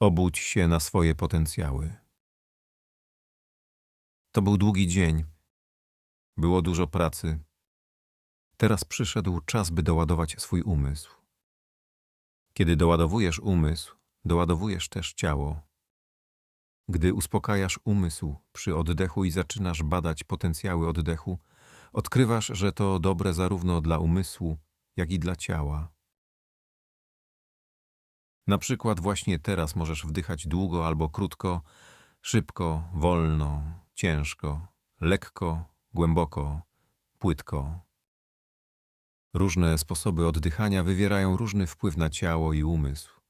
Obudź się na swoje potencjały. To był długi dzień. Było dużo pracy. Teraz przyszedł czas, by doładować swój umysł. Kiedy doładowujesz umysł, doładowujesz też ciało. Gdy uspokajasz umysł przy oddechu i zaczynasz badać potencjały oddechu, odkrywasz, że to dobre zarówno dla umysłu, jak i dla ciała. Na przykład właśnie teraz możesz wdychać długo albo krótko, szybko, wolno, ciężko, lekko, głęboko, płytko. Różne sposoby oddychania wywierają różny wpływ na ciało i umysł.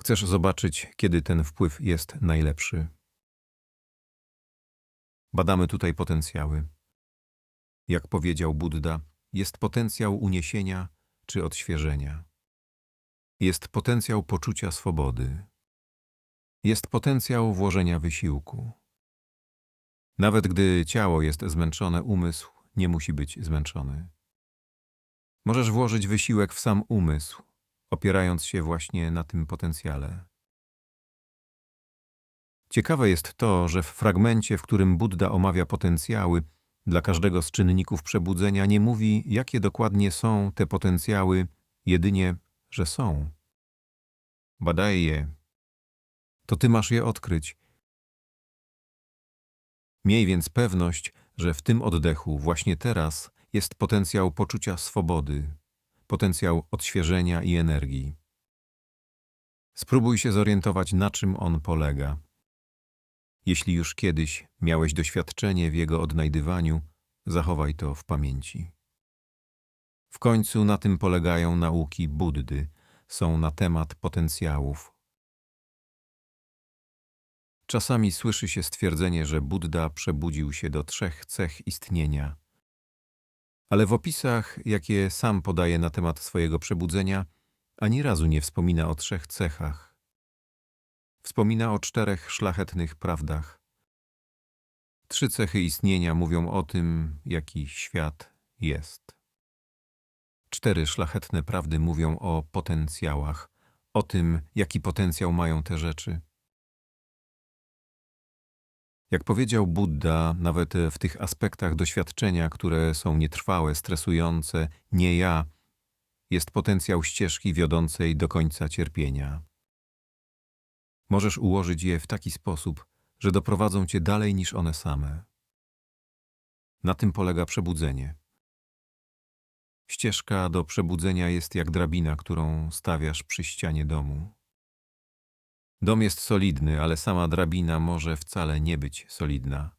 Chcesz zobaczyć, kiedy ten wpływ jest najlepszy. Badamy tutaj potencjały. Jak powiedział Buddha, jest potencjał uniesienia czy odświeżenia. Jest potencjał poczucia swobody. Jest potencjał włożenia wysiłku. Nawet gdy ciało jest zmęczone, umysł nie musi być zmęczony. Możesz włożyć wysiłek w sam umysł, opierając się właśnie na tym potencjale. Ciekawe jest to, że w fragmencie, w którym Buddha omawia potencjały, dla każdego z czynników przebudzenia nie mówi, jakie dokładnie są te potencjały, jedynie, że są. Badaj je. To ty masz je odkryć. Miej więc pewność, że w tym oddechu, właśnie teraz, jest potencjał poczucia swobody, potencjał odświeżenia i energii. Spróbuj się zorientować, na czym on polega. Jeśli już kiedyś miałeś doświadczenie w jego odnajdywaniu, zachowaj to w pamięci. W końcu na tym polegają nauki Buddy, są na temat potencjałów. Czasami słyszy się stwierdzenie, że Buddha przebudził się do trzech cech istnienia. Ale w opisach, jakie sam podaje na temat swojego przebudzenia, ani razu nie wspomina o trzech cechach. Wspomina o czterech szlachetnych prawdach. Trzy cechy istnienia mówią o tym, jaki świat jest. Cztery szlachetne prawdy mówią o potencjałach, o tym, jaki potencjał mają te rzeczy. Jak powiedział Buddha, nawet w tych aspektach doświadczenia, które są nietrwałe, stresujące, nie ja, jest potencjał ścieżki wiodącej do końca cierpienia. Możesz ułożyć je w taki sposób, że doprowadzą cię dalej niż one same. Na tym polega przebudzenie. Ścieżka do przebudzenia jest jak drabina, którą stawiasz przy ścianie domu. Dom jest solidny, ale sama drabina może wcale nie być solidna.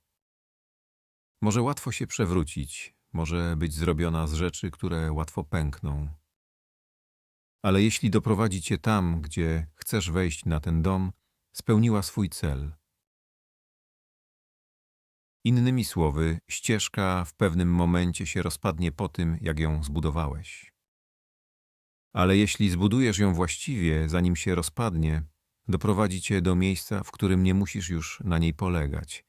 Może łatwo się przewrócić, może być zrobiona z rzeczy, które łatwo pękną. Ale jeśli doprowadzi cię tam, gdzie chcesz wejść na ten dom, spełniła swój cel. Innymi słowy, ścieżka w pewnym momencie się rozpadnie po tym, jak ją zbudowałeś. Ale jeśli zbudujesz ją właściwie, zanim się rozpadnie, doprowadzi cię do miejsca, w którym nie musisz już na niej polegać.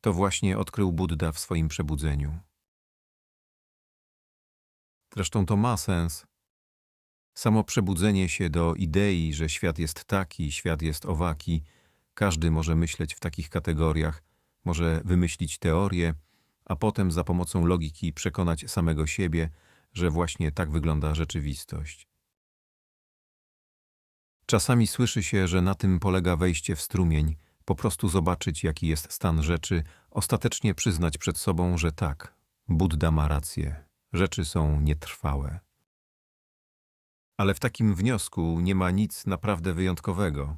To właśnie odkrył Buddha w swoim przebudzeniu. Zresztą to ma sens. Samo przebudzenie się do idei, że świat jest taki, świat jest owaki, każdy może myśleć w takich kategoriach, może wymyślić teorię, a potem za pomocą logiki przekonać samego siebie, że właśnie tak wygląda rzeczywistość. Czasami słyszy się, że na tym polega wejście w strumień, po prostu zobaczyć, jaki jest stan rzeczy, ostatecznie przyznać przed sobą, że tak, Buddha ma rację, rzeczy są nietrwałe. Ale w takim wniosku nie ma nic naprawdę wyjątkowego.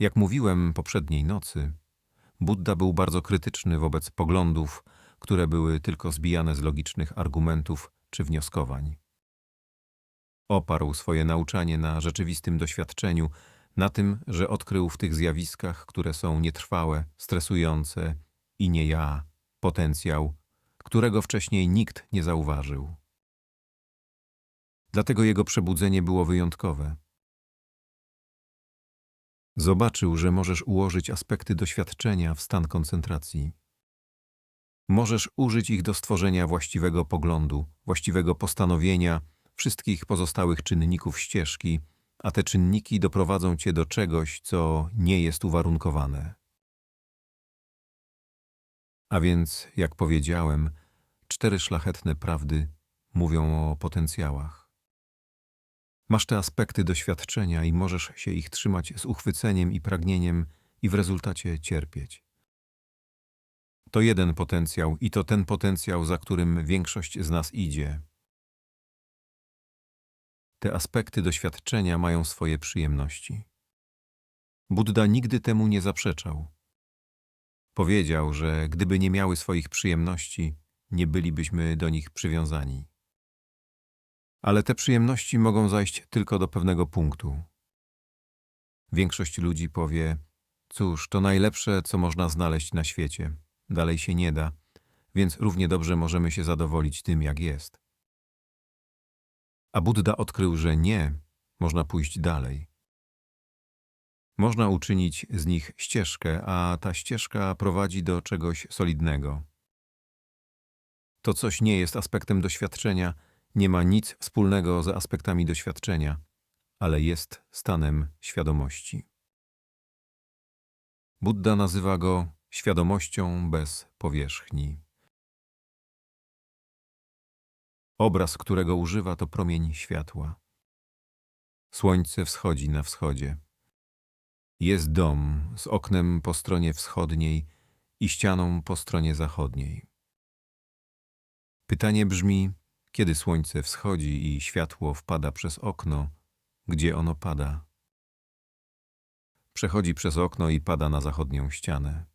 Jak mówiłem poprzedniej nocy, Buddha był bardzo krytyczny wobec poglądów, które były tylko zbijane z logicznych argumentów czy wnioskowań. Oparł swoje nauczanie na rzeczywistym doświadczeniu, na tym, że odkrył w tych zjawiskach, które są nietrwałe, stresujące i nie ja, potencjał, którego wcześniej nikt nie zauważył. Dlatego jego przebudzenie było wyjątkowe. Zobaczył, że możesz ułożyć aspekty doświadczenia w stan koncentracji. Możesz użyć ich do stworzenia właściwego poglądu, właściwego postanowienia, wszystkich pozostałych czynników ścieżki, a te czynniki doprowadzą cię do czegoś, co nie jest uwarunkowane. A więc, jak powiedziałem, cztery szlachetne prawdy mówią o potencjałach. Masz te aspekty doświadczenia i możesz się ich trzymać z uchwyceniem i pragnieniem i w rezultacie cierpieć. To jeden potencjał i to ten potencjał, za którym większość z nas idzie. Te aspekty doświadczenia mają swoje przyjemności. Buddha nigdy temu nie zaprzeczał. Powiedział, że gdyby nie miały swoich przyjemności, nie bylibyśmy do nich przywiązani. Ale te przyjemności mogą zajść tylko do pewnego punktu. Większość ludzi powie: Cóż, to najlepsze, co można znaleźć na świecie. Dalej się nie da, więc równie dobrze możemy się zadowolić tym, jak jest. A Buddha odkrył, że nie, można pójść dalej. Można uczynić z nich ścieżkę, a ta ścieżka prowadzi do czegoś solidnego. To coś nie jest aspektem doświadczenia, nie ma nic wspólnego z aspektami doświadczenia, ale jest stanem świadomości. Buddha nazywa go świadomością bez powierzchni. Obraz, którego używa, to promień światła. Słońce wschodzi na wschodzie. Jest dom z oknem po stronie wschodniej i ścianą po stronie zachodniej. Pytanie brzmi, kiedy słońce wschodzi i światło wpada przez okno, gdzie ono pada? Przechodzi przez okno i pada na zachodnią ścianę.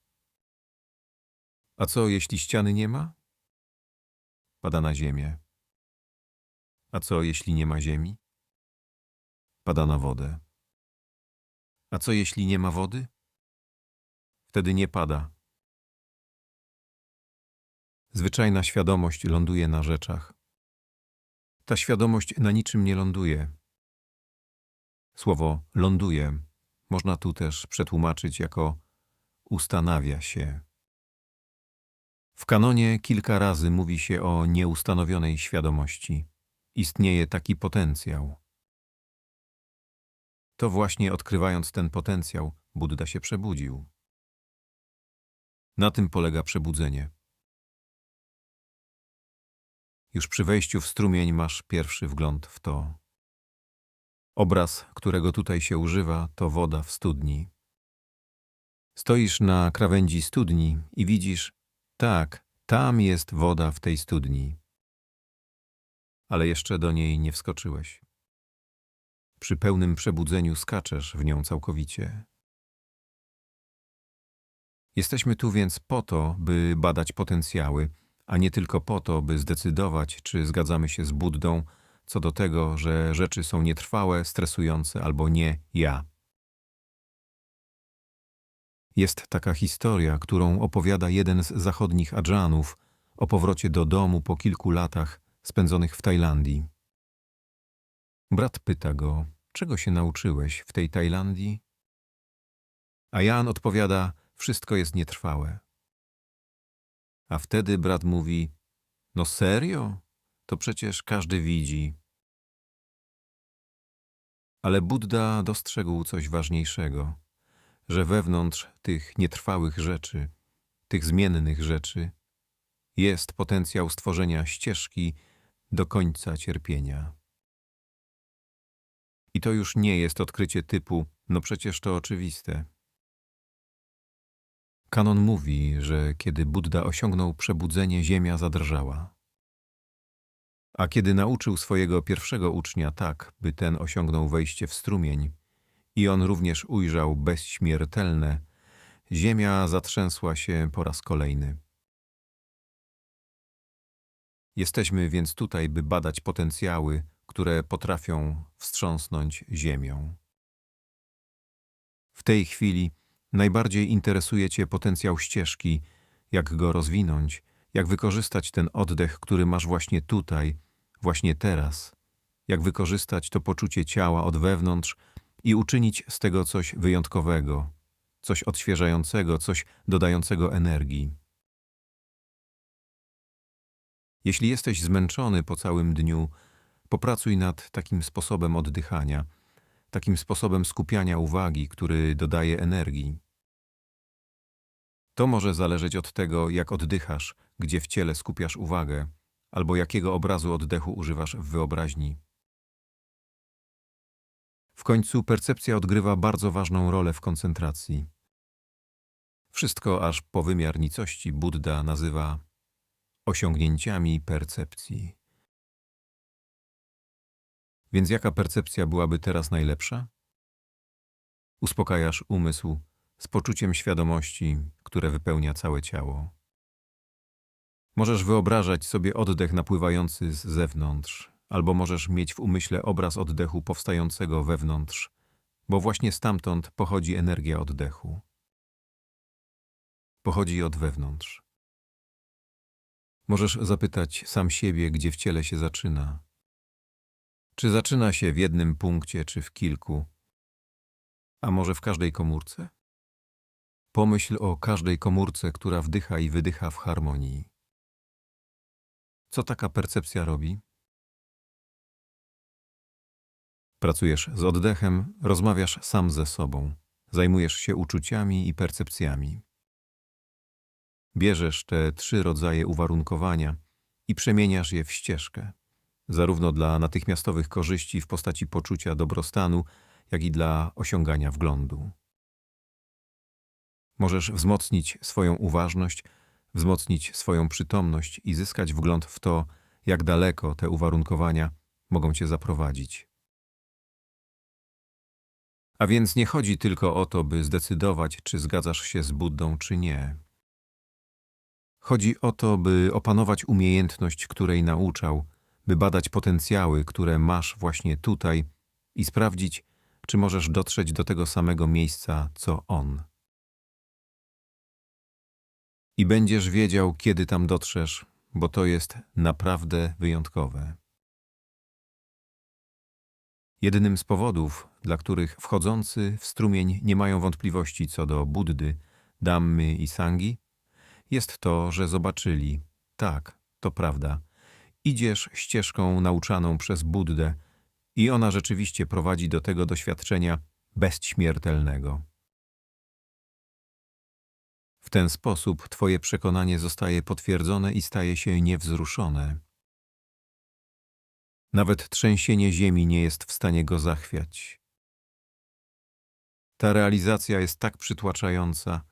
A co, jeśli ściany nie ma? Pada na ziemię. A co, jeśli nie ma ziemi? Pada na wodę. A co, jeśli nie ma wody? Wtedy nie pada. Zwyczajna świadomość ląduje na rzeczach. Ta świadomość na niczym nie ląduje. Słowo ląduje można tu też przetłumaczyć jako ustanawia się. W kanonie kilka razy mówi się o nieustanowionej świadomości. Istnieje taki potencjał. To właśnie odkrywając ten potencjał, Buddha się przebudził. Na tym polega przebudzenie. Już przy wejściu w strumień masz pierwszy wgląd w to. Obraz, którego tutaj się używa, to woda w studni. Stoisz na krawędzi studni i widzisz, tak, tam jest woda w tej studni. Ale jeszcze do niej nie wskoczyłeś. Przy pełnym przebudzeniu skaczesz w nią całkowicie. Jesteśmy tu więc po to, by badać potencjały, a nie tylko po to, by zdecydować, czy zgadzamy się z Buddą co do tego, że rzeczy są nietrwałe, stresujące albo nie ja. Jest taka historia, którą opowiada jeden z zachodnich adżanów o powrocie do domu po kilku latach spędzonych w Tajlandii. Brat pyta go, czego się nauczyłeś w tej Tajlandii? A Jan odpowiada, wszystko jest nietrwałe. A wtedy brat mówi, no serio? To przecież każdy widzi. Ale Buddha dostrzegł coś ważniejszego, że wewnątrz tych nietrwałych rzeczy, tych zmiennych rzeczy, jest potencjał stworzenia ścieżki do końca cierpienia. I to już nie jest odkrycie typu, no przecież to oczywiste. Kanon mówi, że kiedy Buddha osiągnął przebudzenie, ziemia zadrżała. A kiedy nauczył swojego pierwszego ucznia tak, by ten osiągnął wejście w strumień i on również ujrzał bezśmiertelne, ziemia zatrzęsła się po raz kolejny. Jesteśmy więc tutaj, by badać potencjały, które potrafią wstrząsnąć ziemią. W tej chwili najbardziej interesuje Cię potencjał ścieżki, jak go rozwinąć, jak wykorzystać ten oddech, który masz właśnie tutaj, właśnie teraz, jak wykorzystać to poczucie ciała od wewnątrz i uczynić z tego coś wyjątkowego, coś odświeżającego, coś dodającego energii. Jeśli jesteś zmęczony po całym dniu, Popracuj nad takim sposobem oddychania, takim sposobem skupiania uwagi, który dodaje energii. To może zależeć od tego, jak oddychasz, gdzie w ciele skupiasz uwagę, albo jakiego obrazu oddechu używasz w wyobraźni. W końcu percepcja odgrywa bardzo ważną rolę w koncentracji. Wszystko aż po wymiar nicości Buddha nazywa osiągnięciami percepcji. Więc jaka percepcja byłaby teraz najlepsza? Uspokajasz umysł z poczuciem świadomości, które wypełnia całe ciało. Możesz wyobrażać sobie oddech napływający z zewnątrz, albo możesz mieć w umyśle obraz oddechu powstającego wewnątrz, bo właśnie stamtąd pochodzi energia oddechu. Pochodzi od wewnątrz. Możesz zapytać sam siebie, gdzie w ciele się zaczyna. Czy zaczyna się w jednym punkcie, czy w kilku? A może w każdej komórce? Pomyśl o każdej komórce, która wdycha i wydycha w harmonii. Co taka percepcja robi? Pracujesz z oddechem, rozmawiasz sam ze sobą, zajmujesz się uczuciami i percepcjami. Bierzesz te trzy rodzaje uwarunkowania i przemieniasz je w ścieżkę, zarówno dla natychmiastowych korzyści w postaci poczucia dobrostanu, jak i dla osiągania wglądu. Możesz wzmocnić swoją uważność, wzmocnić swoją przytomność i zyskać wgląd w to, jak daleko te uwarunkowania mogą cię zaprowadzić. A więc nie chodzi tylko o to, by zdecydować, czy zgadzasz się z Buddą, czy nie. Chodzi o to, by opanować umiejętność, której nauczał, by badać potencjały, które masz właśnie tutaj i sprawdzić, czy możesz dotrzeć do tego samego miejsca, co on. I będziesz wiedział, kiedy tam dotrzesz, bo to jest naprawdę wyjątkowe. Jedynym z powodów, dla których wchodzący w strumień nie mają wątpliwości co do Buddy, Dammy i Sangi, jest to, że zobaczyli, tak, to prawda, idziesz ścieżką nauczaną przez Buddę i ona rzeczywiście prowadzi do tego doświadczenia bezśmiertelnego. W ten sposób Twoje przekonanie zostaje potwierdzone i staje się niewzruszone. Nawet trzęsienie ziemi nie jest w stanie go zachwiać. Ta realizacja jest tak przytłaczająca,